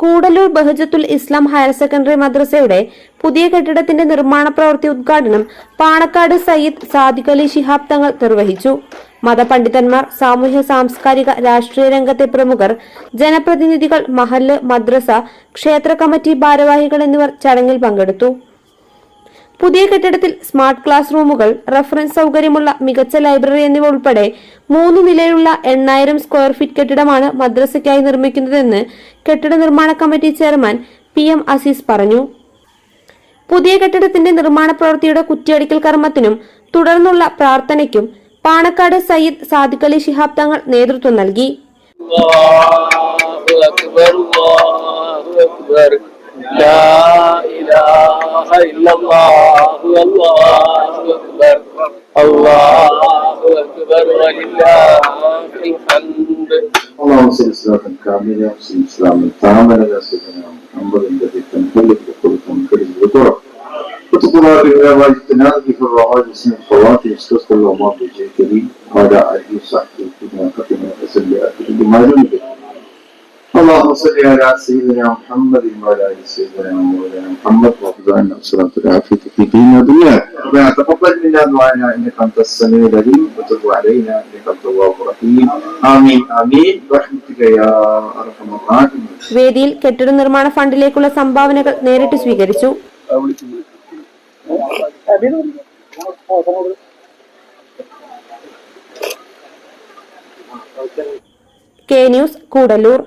Koodallur Bahjathul Islam higher secondary മദ്രസയുടെ പുതിയ കെട്ടിടത്തിന്റെ നിർമ്മാണ പ്രവൃത്തി ഉദ്ഘാടനം പാണക്കാട് സയ്യിദ് സാദിഖ് അലി ശിഹാബ് തങ്ങൾ നിർവഹിച്ചു. മതപണ്ഡിതന്മാർ സാമൂഹ്യ സാംസ്കാരിക രാഷ്ട്രീയ രംഗത്തെ പ്രമുഖർ ജനപ്രതിനിധികൾ മഹല്ല് മദ്രസ ക്ഷേത്ര കമ്മിറ്റി ഭാരവാഹികൾ എന്നിവർ ചടങ്ങിൽ പങ്കെടുത്തു. പുതിയ കെട്ടിടത്തിൽ സ്മാർട്ട് ക്ലാസ് റൂമുകൾ റഫറൻസ് സൗകര്യമുള്ള മികച്ച ലൈബ്രറി എന്നിവ ഉൾപ്പെടെ മൂന്ന് നിലയുള്ള എണ്ണായിരം സ്ക്വയർ ഫീറ്റ് കെട്ടിടമാണ് മദ്രസയ്ക്കായി നിർമ്മിക്കുന്നതെന്ന് കെട്ടിട നിർമ്മാണ committee chairman P M Azeez പറഞ്ഞു. പുതിയ കെട്ടിടത്തിന്റെ നിർമ്മാണ പ്രവൃത്തിയുടെ കുറ്റിയടിക്കൽ കർമ്മത്തിനും തുടർന്നുള്ള പ്രാർത്ഥനയ്ക്കും പാണക്കാട് സയ്യിദ് സാദിഖ് അലി ശിഹാബ് തങ്ങൾ നേതൃത്വം നൽകി. അക്ബർ അക്ബർ. إلا الله والله أكبر. الله أكبر. ولله الحمد اللهم صل صلاة كاملة وسلم سلاما تاما على سيدنا محمد الذي تنقلب بكل تنقلب بطرق وتقول بها واجتناب في الرعاية سن الفواتح استسقى الله بجاه كريم هذا أهل صحبه في ناقتنا أسلي أكل بما يملك اللهم صل على سيدنا محمد وعلى ال سيدنا مولانا محمد وارض عنا صلاة العافية في ديننا ودنيانا ربنا تقبل منا دعانا انك انت السميع العليم وتب علينا انك انت التواب الرحيم امين امين برحمتك يا ارحم الراحمين വേദിയിൽ കെട്ടിട നിർമ്മാണ ഫണ്ടിലേക്കുള്ള സംഭാവനകൾ നേരിട്ട് സ്വീകരിച്ചു കെ ന്യൂസ് കൂടല്ലൂർ